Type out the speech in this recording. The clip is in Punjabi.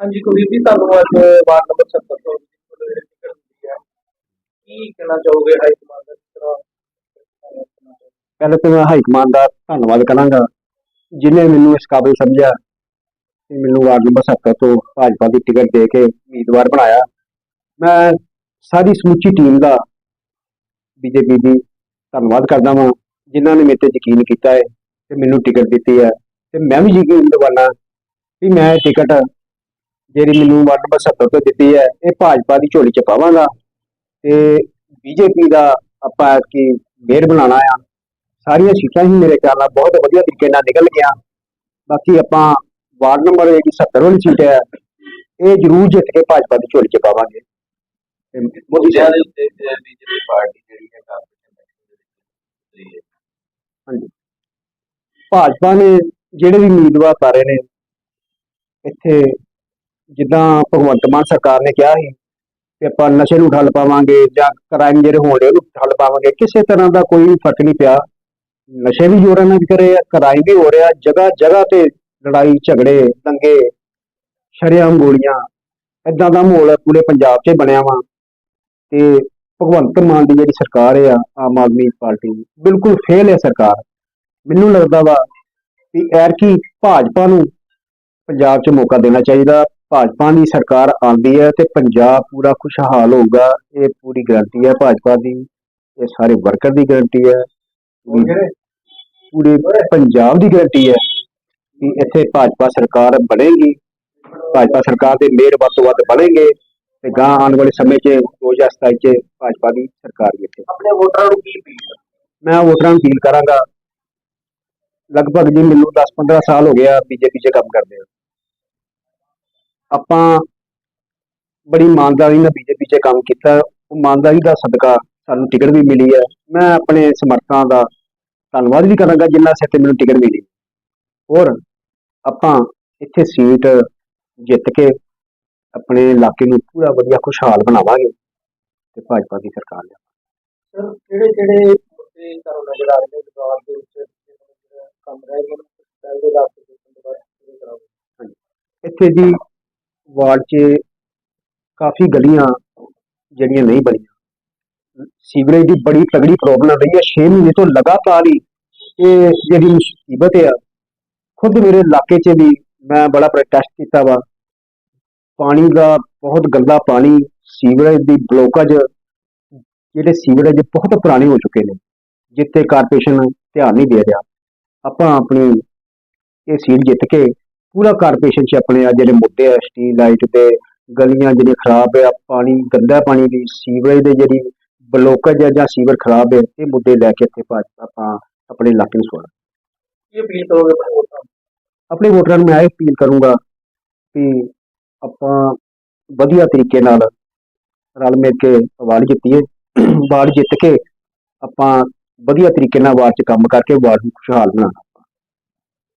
ਹਾਂਜੀ, ਕੁਲਦੀਪ ਜੀ, ਤੁਹਾਨੂੰ ਅੱਜ ਵਾਰਡ ਨੰਬਰ 70 ਤੋਂ ਟਿਕਟ ਮਿਲੀ ਹੈ, ਕੀ ਕਹਿਣਾ ਚਾਹੋਗੇ ਹਾਈ ਕਮਾਂਡ ਦਾ, ਕਿਸ ਤਰ੍ਹਾਂ ਪਹਿਲੇ ਤਾਂ ਮੈਂ ਹਾਈ ਕਮਾਂਡ ਦਾ ਧੰਨਵਾਦ ਕਰਾਂਗਾ ਜਿਨੇ ਮੈਨੂੰ ਇਸ ਕਾਬਿਲ ਸਮਝਿਆ ਕਿ ਮੈਨੂੰ ਵਾਰਡ ਨੰਬਰ 70 ਤੋਂ ਭਾਜਪਾ ਦੀ ਟਿਕਟ ਦੇ ਕੇ ਉਮੀਦਵਾਰ ਬਣਾਇਆ। ਮੈਂ ਸਾਰੀ ਸਮੁੱਚੀ ਟੀਮ ਦਾ ਬੀਜੇਪੀ ਦੀ ਧੰਨਵਾਦ ਕਰਦਾ ਹਾਂ ਜਿਨ੍ਹਾਂ ਨੇ ਮੇਰੇ ਤੇ ਯਕੀਨ ਕੀਤਾ ਹੈ ਤੇ ਮੈਨੂੰ ਟਿਕਟ ਦਿੱਤੀ ਹੈ। ਤੇ ਮੈਂ ਵੀ ਯਕੀਨ ਦਿਵਾਨਾ ਵੀ ਮੈਂ ਟਿਕਟ ਜਿਹੜੀ ਮੈਨੂੰ ਨੰਬਰ 70 ਤੋਂ ਦਿੱਤੀ ਹੈ ਇਹ ਭਾਜਪਾ ਦੀ ਝੋਲੀ ਚ ਪਾਵਾਂਗਾ। ਤੇ ਬੀਜੇਪੀ ਦਾ ਆਪਾਂ ਕੀ ਮੇਅਰ ਬਣਾਉਣਾ ਆ। ਸਾਰੀਆਂ ਸੀਟਾਂ ਹੀ ਮੇਰੇ ਖਿਆਲ ਨਾਲ ਬਹੁਤ ਵਧੀਆ ਤਰੀਕੇ ਨਾਲ ਨਿਕਲ ਗਿਆ ਬਾਕੀ ਆਪਾਂ ਵਾਰਡ ਨੰਬਰ ਜਿਹੜੀ 70 ਵਾਲੀ ਸੀਟ ਹੈ ਇਹ ਜ਼ਰੂਰ ਜਿੱਤ ਕੇ ਭਾਜਪਾ ਦੀ ਝੋਲੀ ਚ ਪਾਵਾਂਗੇ। ਤੇ ਮੋਦੀ ਸਾਹਿਬ ਦੇ ਉੱਤੇ ਬੀਜੇਪੀ ਪਾਰਟੀ ਜਿਹੜੀ ਹੈ ਕਾਰਪੋਰੇਸ਼ਨ ਦੀ ਹੈ। ਹਾਂਜੀ। ਭਾਜਪਾ ਨੇ ਜਿਹੜੇ ਵੀ ਉਮੀਦਵਾਰ ਤਾਰੇ ਨੇ ਇੱਥੇ ਜਿੱਦਾਂ ਭਗਵੰਤ ਮਾਨ ਸਰਕਾਰ ਨੇ ਕਿਹਾ ਸੀ ਕਿ ਆਪਾਂ ਨਸ਼ੇ ਨੂੰ ਠੱਲ ਪਾਵਾਂਗੇ ਜਾਂ ਕ੍ਰਾਈਮ ਜਿਹੜੇ ਹੋਣ ਡੇ ਉਹਨੂੰ ਠੱਲ ਪਾਵਾਂਗੇ ਕਿਸੇ ਤਰ੍ਹਾਂ ਦਾ ਕੋਈ ਫ਼ਰਕ ਨਹੀਂ ਪਿਆ। ਨਸ਼ੇ ਵੀ ਜੋਰਾਂ ਨਾਲ ਵਿਕ ਆ ਕ੍ਰਾਈਮ ਵੀ ਹੋ ਰਿਹਾ ਜਗ੍ਹਾ ਜਗ੍ਹਾ ਤੇ ਲੜਾਈ ਝਗੜੇ ਦੰਗੇ ਸ਼ਰੇਆਮ ਗੋਲੀਆਂ ਇਦਾਂ ਦਾ ਮਾਹੌਲ ਪੂਰੇ ਪੰਜਾਬ 'ਚ ਬਣਿਆ ਵਾ। ਤੇ ਭਗਵੰਤ ਮਾਨ ਦੀ ਜਿਹੜੀ ਸਰਕਾਰ ਆ ਆਮ ਆਦਮੀ ਪਾਰਟੀ ਦੀ, ਬਿਲਕੁਲ ਫੇਲ ਹੈ ਸਰਕਾਰ। ਮੈਨੂੰ ਲੱਗਦਾ ਵਾ ਕਿ ਐਰਕੀ ਭਾਜਪਾ ਨੂੰ ਪੰਜਾਬ 'ਚ ਮੌਕਾ ਦੇਣਾ ਚਾਹੀਦਾ। ਭਾਜਪਾ ਦੀ ਸਰਕਾਰ ਆਉਂਦੀ ਹੈ ਤੇ ਪੰਜਾਬ ਪੂਰਾ ਖੁਸ਼ਹਾਲ ਹੋਊਗਾ ਇਹ ਪੂਰੀ ਗਾਰੰਟੀ ਹੈ ਭਾਜਪਾ ਦੀ ਇਹ ਸਾਰੇ ਵਰਕਰ ਦੀ ਗਾਰੰਟੀ ਹੈ। ਪੂਰੇ ਪੰਜਾਬ ਦੀ ਗਾਰੰਟੀ ਹੈ ਕਿ ਇੱਥੇ ਭਾਜਪਾ ਸਰਕਾਰ ਬਣੇਗੀ। ਭਾਜਪਾ ਸਰਕਾਰ ਦੇ ਮੇਅਰ ਵੱਧ ਤੋਂ ਵੱਧ ਬਣੇਗੇ ਤੇ ਗਾਂ ਆਉਣ ਵਾਲੇ ਸਮੇਂ 'ਚ 2027 'ਚ ਭਾਜਪਾ ਦੀ ਸਰਕਾਰ ਵੀ ਇੱਥੇ। ਆਪਣੇ ਵੋਟਰਾਂ ਨੂੰ ਕੀ ਅਪੀਲ ਮੈਂ ਵੋਟਰਾਂ ਨੂੰ ਅਪੀਲ ਕਰਾਂਗਾ ਲਗਭਗ ਜੀ ਮੈਨੂੰ 10-15 ਸਾਲ ਹੋ ਗਿਆ ਬੀਜੇਪੀ 'ਚ ਕੰਮ ਕਰਦੇ ਆ ਆਪਾਂ ਬੜੀ ਇਮਾਨਦਾਰੀ ਨਾਲ ਬੀਜੇਪੀ 'ਚ ਕੰਮ ਕੀਤਾ। ਉਹ ਇਮਾਨਦਾਰੀ ਦਾ ਸਦਕਾ ਸਾਨੂੰ ਟਿਕਟ ਵੀ ਮਿਲੀ ਹੈ। ਮੈਂ ਆਪਣੇ ਸਮਰਥਕਾਂ ਦਾ ਧੰਨਵਾਦ ਵੀ ਕਰਾਂਗਾ ਜਿਨ੍ਹਾਂ ਸਿਰ ਤੇ ਮੈਨੂੰ ਟਿਕਟ ਮਿਲੀ। ਹੋਰ ਆਪਾਂ ਇੱਥੇ ਸੀਟ ਜਿੱਤ ਕੇ ਆਪਣੇ ਇਲਾਕੇ ਨੂੰ ਪੂਰਾ ਵਧੀਆ ਖੁਸ਼ਹਾਲ ਬਣਾਵਾਂਗੇ ਤੇ ਭਾਜਪਾ ਦੀ ਸਰਕਾਰ ਲਿਆਵਾਂਗੇ। ਸਰ ਕਿਹੜੇ ਕਿਹੜੇ ਮੁੱਦੇ ਤੁਹਾਨੂੰ ਨਜ਼ਰ ਆ ਰਹੇ ਨੇ ਬਾਜ਼ਾਰ ਦੇ ਵਿੱਚ? ਕੰਮ ਰਹਿ ਗਏ ਨੇ ਪਹਿਲੇ ਦਾ ਦੁਬਾਰਾ ਸ਼ੁਰੂ ਕਰਾਂਗੇ? ਇੱਥੇ ਜੀ ਵਾਰਡ 'ਚ ਕਾਫੀ ਗਲੀਆਂ ਜਿਹੜੀਆਂ ਨਹੀਂ ਬਣੀਆਂ। ਸੀਵਰੇਜ ਦੀ ਬੜੀ ਤਗੜੀ ਪ੍ਰੋਬਲਮ ਰਹੀ ਹੈ 6 ਮਹੀਨੇ ਤੋਂ ਲਗਾਤਾਰ ਹੀ ਇਹ ਜਿਹੜੀ ਮੁਸੀਬਤ ਹੈ ਖੁਦ ਮੇਰੇ ਇਲਾਕੇ 'ਚ ਵੀ ਮੈਂ ਬੜਾ ਪ੍ਰੋਟੈਸਟ ਕੀਤਾ ਵਾ। ਪਾਣੀ ਦਾ ਬਹੁਤ ਗੰਦਾ ਪਾਣੀ ਸੀਵਰੇਜ ਦੀ ਬਲੋਕੇਜ ਜਿਹੜੇ ਸੀਵਰੇਜ ਬਹੁਤ ਪੁਰਾਣੇ ਹੋ ਚੁੱਕੇ ਨੇ, ਜਿੱਥੇ ਕਾਰਪੋਰੇਸ਼ਨ ਧਿਆਨ ਨਹੀਂ ਦੇ ਰਿਹਾ। ਆਪਾਂ ਆਪਣੀ ਇਹ ਸੀਟ ਜਿੱਤ ਕੇ ਪੂਰਾ ਕਾਰਪੋਰੇਸ਼ਨ 'ਚ ਆਪਣੇ ਆ ਜਿਹੜੇ ਮੁੱਦੇ ਆ ਸਟਰੀਟ ਲਾਈਟ ਤੇ ਗਲੀਆਂ ਜਿਹੜੀਆਂ ਖਰਾਬ ਆ ਪਾਣੀ ਗੰਦਾ ਪਾਣੀ ਦੀ ਸੀਵਰੇਜ ਦੇ ਜਿਹੜੀ ਬਲੋਕੇਜ ਜਾਂ ਸੀਵਰ ਖਰਾਬ ਹੈ ਇਹ ਮੁੱਦੇ ਲੈ ਕੇ ਇੱਥੇ ਆਪਾਂ ਆਪਣੇ ਇਲਾਕੇ ਨੂੰ ਸੋਣਾ। ਕੀ ਅਪੀਲ ਕਰੋਗੇ ਆਪਣੇ ਵੋਟਰਾਂ ਆਪਣੇ ਵੋਟਰਾਂ ਨੂੰ ਮੈਂ ਇਹ ਅਪੀਲ ਕਰੂੰਗਾ ਕਿ ਆਪਾਂ ਵਧੀਆ ਤਰੀਕੇ ਨਾਲ ਰਲ ਮਿਲ ਕੇ ਵਾਰਡ ਜਿੱਤੀਏ ਵਾਰਡ ਜਿੱਤ ਕੇ ਆਪਾਂ ਵਧੀਆ ਤਰੀਕੇ ਨਾਲ ਵਾਰਡ 'ਚ ਕੰਮ ਕਰਕੇ ਵਾਰਡ ਨੂੰ ਖੁਸ਼ਹਾਲ ਬਣਾਉਣਾ।